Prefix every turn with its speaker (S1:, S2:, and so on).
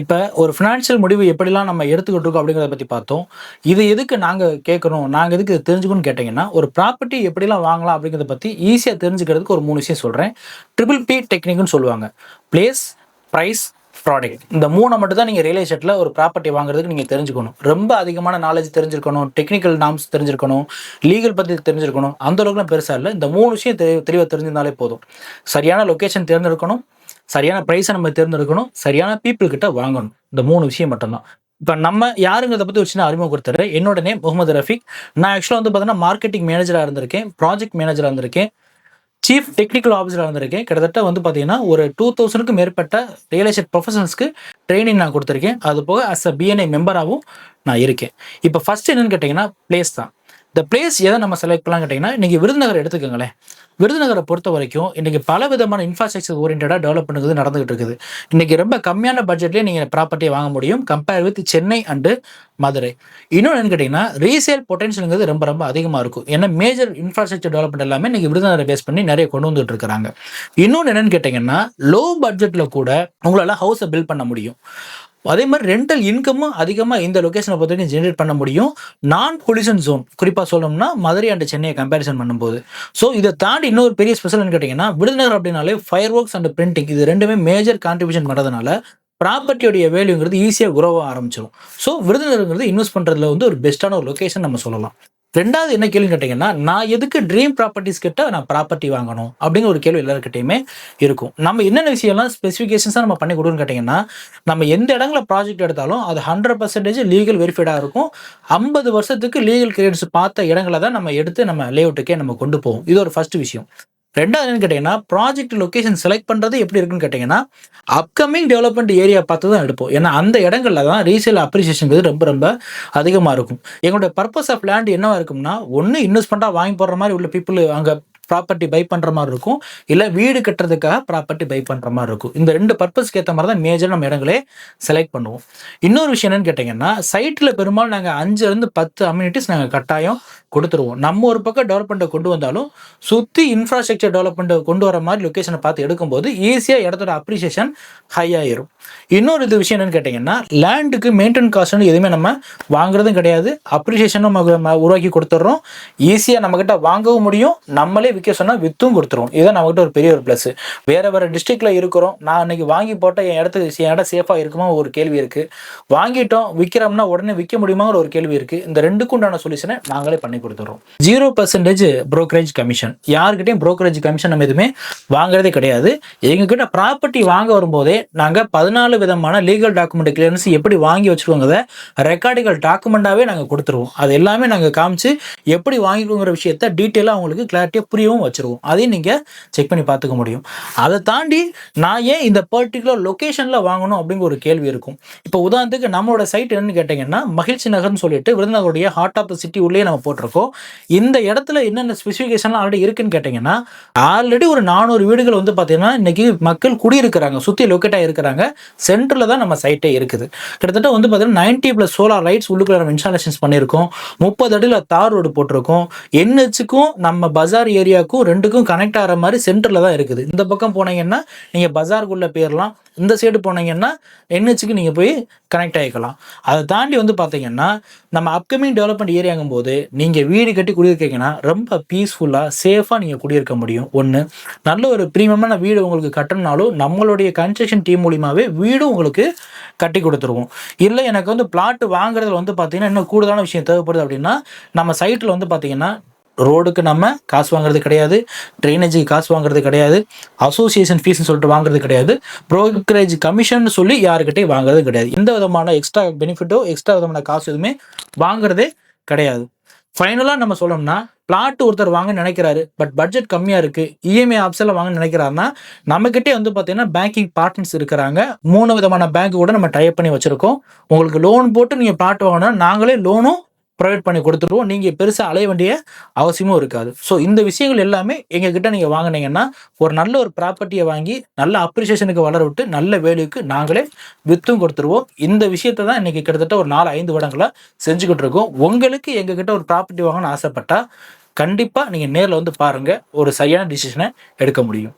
S1: இப்போ ஒரு ஃபினான்ஷியல் முடிவு எப்படிலாம் நம்ம எடுத்துக்கிட்டு இருக்கோம் அப்படிங்கிறத பற்றி பார்த்தோம். இது எதுக்கு நாங்கள் கேட்கணும்? நாங்கள் எதுக்கு தெரிஞ்சுக்கணும்னு கேட்டிங்கன்னா ஒரு ப்ராப்பர்ட்டி எப்படிலாம் வாங்கலாம் அப்படிங்கிறத பற்றி ஈஸியாக தெரிஞ்சுக்கிறதுக்கு ஒரு மூணு விஷயம் சொல்கிறேன் ட்ரிபிள் பி டெக்னிக்னு சொல்லுவாங்க. பிளேஸ் ப்ரைஸ் ப்ராடக்ட் இந்த மூணை மட்டும் தான் நீங்கள் ரியல் எஸ்டேட்டில் ஒரு ப்ராப்பர்ட்டி வாங்குறதுக்கு நீங்கள் தெரிஞ்சுக்கணும். ரொம்ப அதிகமான நாலேஜ் தெரிஞ்சிருக்கணும் டெக்னிக்கல் நாம்ஸ் தெரிஞ்சிருக்கணும் லீகல் பற்றி தெரிஞ்சிருக்கணும். அந்த அளவுக்குலாம் பெருசாக இல்லை. இந்த மூணு விஷயம் தெளிவாக தெரிஞ்சிருந்தாலே போதும். சரியான லொக்கேஷன் தேர்ந்தெடுக்கணும். சரியான ப்ரைஸை நம்ம தேர்ந்தெடுக்கணும் சரியான பீப்புள் கிட்ட வாங்கணும். இந்த மூணு விஷயம் மட்டும்தான். இப்போ நம்ம யாருங்கிறத பற்றி ஒரு சின்ன அறிமுகம் என்னோட நேம் முகமது ரஃபிக். நான் ஆக்சுவலாக வந்து பார்த்தீங்கன்னா மார்க்கெட்டிங் மேனேஜராக இருந்திருக்கேன் ப்ராஜெக்ட் மேனேஜராக இருந்திருக்கேன் சீஃப் டெக்னிக்கல் ஆஃபீஸராக இருந்திருக்கேன். கிட்டத்தட்ட வந்து பார்த்தீங்கன்னா ஒரு டூ தௌசண்ட்க்கு மேற்பட்ட ரியல் எஸ்டேட் ப்ரொஃபஷனல்ஸ்க்கு ட்ரைனிங் நான் கொடுத்துருக்கேன். அது போக அஸ் அ பிஎன்ஐ மெம்பராகவும் நான் இருக்கேன். இப்போ ஃபர்ஸ்ட் என்னன்னு கேட்டிங்கன்னா பிளேஸ் தான். இந்த பிளேஸ் எதை நம்ம செலக்ட் பண்ணலாம் கேட்டிங்கன்னா இன்றைக்கி விருதுநகர் எடுத்துக்கோங்களேன். விருதுநகரை பொறுத்த வரைக்கும் இன்றைக்கி பல விதமான இன்ஃப்ராஸ்ட்ரக்சர் ஓரியன்டாக டெவலப் பண்ணுறது நடந்துகிட்டு இருக்குது. இன்றைக்கி ரொம்ப கம்மியான பட்ஜெட்லேயே நீங்கள் ப்ராப்பர்ட்டியை வாங்க முடியும். Compare with Chennai and Madurai. இன்னொன்று கேட்டிங்கன்னா ரீசேல் பொட்டன்ஷியலுங்கிறது ரொம்ப ரொம்ப அதிகமாக இருக்கும். ஏன்னா மேஜர் இன்ஃப்ராஸ்ட்ரக்சர் டெவலப்மெண்ட் எல்லாமே இன்றைக்கி விருதுநகரை பேஸ் பண்ணி நிறைய கொண்டு வந்துட்டு இருக்காங்க. இன்னொன்று என்னென்னு கேட்டிங்கன்னா லோ பட்ஜெட்டில் கூட உங்களால் ஹவுஸை பில்ட் பண்ண முடியும். அதே மாதிரி ரெண்டல் இன்கமும் அதிகமாக இந்த லொக்கேஷனை பொறுத்த வரைக்கும் ஜென்ரேட் பண்ண முடியும். நான் பொல்யூஷன் ஜோன் குறிப்பாக சொல்லணும்னா மதுரை அண்ட் சென்னையை கம்பேரிசன் பண்ணும்போது. ஸோ இதை தாண்டி இன்னொரு பெரிய ஸ்பெஷல்னு கேட்டிங்கன்னா விருதுநகர் அப்படின்னாலே ஃபயர் ஒர்க்ஸ் அண்ட் பிரிண்டிங் இது ரெண்டுமே மேஜர் கான்ட்ரிபியூஷன் பண்ணுறதுனால ப்ராப்பர்ட்டியோடைய வேல்யூங்கிறது ஈஸியாக குரோவ ஆரம்பிச்சிடும் ஸோ விருதுநகருங்கிறது இன்வெஸ்ட் பண்ணுறதுல வந்து ஒரு பெஸ்ட்டான ஒரு லொக்கேஷன் நம்ம சொல்லலாம். ரெண்டாவது என்ன கேள்வி கேட்டிங்கன்னா நான் எதுக்கு ட்ரீம் ப்ராப்பர்ட்டிஸ் கிட்ட நான் ப்ராப்பர்ட்டி வாங்கணும் அப்படிங்கிற ஒரு கேள்வி எல்லாருக்கிட்டையுமே இருக்கும். நம்ம என்னென்ன விஷயம்லாம் ஸ்பெசிஃபிகேஷன்ஸாக நம்ம பண்ணி கொடுன்னு கேட்டிங்கன்னா நம்ம எந்த இடங்களில் ப்ராஜெக்ட் எடுத்தாலும் அது ஹண்ட்ரட் பர்சன்டேஜ் லீகல் வெரிஃபைடாக இருக்கும். ஐம்பது வருஷத்துக்கு லீகல் கிரியேட்ஸ் பார்த்த இடங்களை தான் நம்ம எடுத்து நம்ம லேஅவுட்டுக்கே நம்ம கொண்டு போவோம். இது ஒரு ஃபர்ஸ்ட் விஷயம். ரெண்டாவது என்னன்னு கேட்டிங்கன்னா ப்ராஜெக்ட் லொக்கேஷன் செலக்ட் பண்ணுறது எப்படி இருக்குன்னு கேட்டிங்கன்னா அப்கமிங் டெவலப்மெண்ட் ஏரியா பார்த்து தான் எடுப்போம். ஏன்னா அந்த இடங்கள்ல தான் ரீசேல் அப்ரிசியேஷன் ரொம்ப ரொம்ப அதிகமாக இருக்கும். எங்களுடைய பர்பஸ் ஆஃப் லேண்ட் என்னவாக இருக்கும்னா ஒன்று இன்வெஸ்ட்மெண்ட்டாக வாங்கி போடுற மாதிரி உள்ள பீப்புள் அங்கே ப்ராப்பர்ட்டி பை பண்ணுற மாதிரி இருக்கும். இல்லை வீடு கட்டுறதுக்காக ப்ராப்பர்ட்டி பை பண்ணுற மாதிரி இருக்கும். இந்த ரெண்டு பர்பஸ்க்கு ஏற்ற மாதிரி தான் மேஜர் நம்ம இடங்களே செலக்ட் பண்ணுவோம். இன்னொரு விஷயம் என்னன்னு கேட்டிங்கன்னா சைட்டில் பெரும்பாலும் நாங்கள் அஞ்சுலேருந்து பத்து அம்யூனிட்டிஸ் நாங்கள் கட்டாயம் கொடுத்துருவோம். நம்ம ஒரு பக்கம் டெவலப்மெண்ட்டை கொண்டு வந்தாலும் சுற்றி இன்ஃப்ராஸ்ட்ரக்சர் டெவலப்மெண்ட்டை கொண்டு வர மாதிரி லொக்கேஷனை பார்த்து எடுக்கும்போது ஈஸியாக இடத்தோட அப்ரிசியேஷன் ஹை ஆயிரும். இன்னொரு இது விஷயம் என்னன்னு கேட்டிங்கன்னா லேண்டுக்கு மெயின்டெனன் காஸ்ட்னு எதுவுமே நம்ம வாங்குறதும் கிடையாது. அப்ரிசியேஷனும் நம்ம உருவாக்கி கொடுத்துட்றோம். ஈஸியாக நம்மக்கிட்ட வாங்கவும் முடியும். நம்மளே விற்க சொன்னால் விற்றும் கொடுத்துருவோம். இதுதான் நம்மகிட்ட ஒரு பெரிய ஒரு ப்ளஸ் வேறு வேறு டிஸ்ட்ரிக்டில் இருக்கிறோம். நான் அன்னைக்கு வாங்கி போட்ட என் இடத்துக்கு என் இடம் சேஃபாக இருக்குமா ஒரு கேள்வி இருக்குது வாங்கிட்டோம். விற்கிறோம்னா உடனே விற்க முடியுமாங்கிற ஒரு கேள்வி இருக்குது இந்த ரெண்டுக்கும் உண்டான சொல்யூஷனை நாங்களே பண்ணி கொடுத்துட்றோம். ஜீரோ பர்சன்டேஜ் ப்ரோக்கரேஜ் கமிஷன் யாருக்கிட்டையும் ப்ரோக்கரேஜ் கமிஷன் நம்ம எதுவுமே வாங்குறதே கிடையாது. எங்ககிட்ட ப்ராப்பர்ட்டி வாங்க வரும்போதே நாங்கள் பதினாலு விதமான லீகல் டாக்குமெண்ட் கிளியரன்ஸ் எப்படி வாங்கி வச்சுருவோங்கிறத ரெக்கார்டுகள் டாக்குமெண்ட்டாகவே நாங்கள் கொடுத்துருவோம். அது எல்லாமே நாங்கள் காமிச்சு எப்படி வாங்கிக்கோங்கிற விஷயத்த டீட்டெயிலாக அவங்களுக்கு கிளாரிட்டியாக புரியவும் வச்சுருவோம். அதையும் நீங்கள் செக் பண்ணி பார்த்துக்க முடியும். அதை தாண்டி நான் ஏன் இந்த பர்டிகுலர் லொக்கேஷனில் வாங்கணும் அப்படிங்கிற ஒரு கேள்வி இருக்கும். இப்போ உதாரணத்துக்கு நம்மளோட சைட் என்னன்னு கேட்டிங்கன்னா மகிழ்ச்சி நகர்னு சொல்லிட்டு விருதுநகருடைய ஹார்ட் ஆஃப் த சிட்டி உள்ளே நம்ம போட்டிருக்கோம். இந்த இடத்துல என்னென்ன ஸ்பெசிஃபிகேஷன்லாம் ஆல்ரெடி இருக்குன்னு கேட்டிங்கன்னா ஆல்ரெடி ஒரு நானூறு வீடுகள் வந்து பார்த்தீங்கன்னா இன்றைக்கி மக்கள் குடியிருக்கிறாங்க சுற்றி லொக்கேட்டாக இருக்கிறாங்க சென்டரில் தான் நம்ம சைட்டே இருக்குது. கிட்டத்தட்ட வந்து பார்த்தீங்கன்னா நைன்டி ப்ளஸ் சோலார் லைட்ஸ் உள்ளுக்குள்ள நம்ம இன்ஸ்டாலேஷன்ஸ் பண்ணியிருக்கோம் முப்பது அடியில் தார் ரோடு போட்டிருக்கோம். என்ஹெச்சுக்கும் நம்ம பஜார் ஏரியாவுக்கும் ரெண்டுக்கும் கனெக்ட் ஆகிற மாதிரி சென்டரில் தான் இருக்குது. இந்த பக்கம் போனீங்கன்னா நீங்கள் பஜாருக்குள்ளே போயிடலாம் இந்த சைடு போனீங்கன்னா என்ஹெச்சுக்கு நீங்கள் போய் கனெக்ட் ஆகிக்கலாம் அதை தாண்டி வந்து பார்த்தீங்கன்னா நம்ம அப்கமிங் டெவலப்மெண்ட் ஏரியாங்கும் போது நீங்கள் வீடு கட்டி குடியிருக்கீங்கன்னா ரொம்ப பீஸ்ஃபுல்லாக சேஃபாக நீங்கள் குடியிருக்க முடியும். ஒன்று நல்ல ஒரு ப்ரீமியமான வீடு உங்களுக்கு கட்டணுனாலும் நம்மளுடைய கன்ஸ்ட்ரக்ஷன் டீம் மூலியமாகவே வீடும் உங்களுக்கு கட்டி கொடுத்துருவோம். இல்லை எனக்கு வந்து பிளாட் வாங்குறதுல வந்து பார்த்தீங்கன்னா இன்னும் கூடுதலான விஷயம் தேவைப்படுது அப்படின்னா நம்ம சைட்டில் வந்து பார்த்தீங்கன்னா ரோடுக்கு நம்ம காசு வாங்குறது கிடையாது ட்ரைனேஜுக்கு காசு வாங்குறது கிடையாது அசோசியேஷன் ஃபீஸ்னு சொல்லிட்டு வாங்குறது கிடையாது ப்ரோக்கரேஜ் கமிஷன் சொல்லி யாருக்கிட்டே வாங்குறது கிடையாது. எந்த விதமான எக்ஸ்ட்ரா பெனிஃபிட்டோ எக்ஸ்ட்ரா விதமான காசு எதுவுமே வாங்குறதே கிடையாது. ஃபைனலாக நம்ம சொல்லணும்னா பிளாட் ஒருத்தர் வாங்க நினைக்கிறாரு பட் பட்ஜெட் கம்மியாக இருக்குது இஎம்ஐ ஆப்ஷனில் வாங்க நினைக்கிறாருன்னா நம்மக்கிட்டே வந்து பார்த்தீங்கன்னா பேங்கிங் பார்ட்னர்ஸ் இருக்கிறாங்க. மூணு விதமான பேங்க் கூட நம்ம டைப் பண்ணி வச்சுருக்கோம். உங்களுக்கு லோன் போட்டு நீங்கள் பிளாட் வாங்கினா நாங்களே லோனும் ப்ரொவைட் பண்ணி கொடுத்துருவோம் நீங்கள் பெருசாக அலைய வேண்டிய அவசியமும் இருக்காது. ஸோ இந்த விஷயங்கள் எல்லாமே எங்ககிட்ட நீங்கள் வாங்குனீங்கன்னா ஒரு நல்ல ஒரு ப்ராப்பர்ட்டியை வாங்கி நல்ல அப்ரிசியேஷனுக்கு வளர விட்டு நல்ல வேல்யூக்கு நாங்களே வித்தும் கொடுத்துருவோம். இந்த விஷயத்தை தான் இன்றைக்கி கிட்டத்தட்ட ஒரு நாலு ஐந்து வருடங்களாக செஞ்சுக்கிட்டு இருக்கோம். உங்களுக்கு எங்ககிட்ட ஒரு ப்ராப்பர்ட்டி வாங்கணும்னு ஆசைப்பட்டால் கண்டிப்பாக நீங்கள் நேரில் வந்து பாருங்கள் ஒரு சரியான டிசிஷனை எடுக்க முடியும்.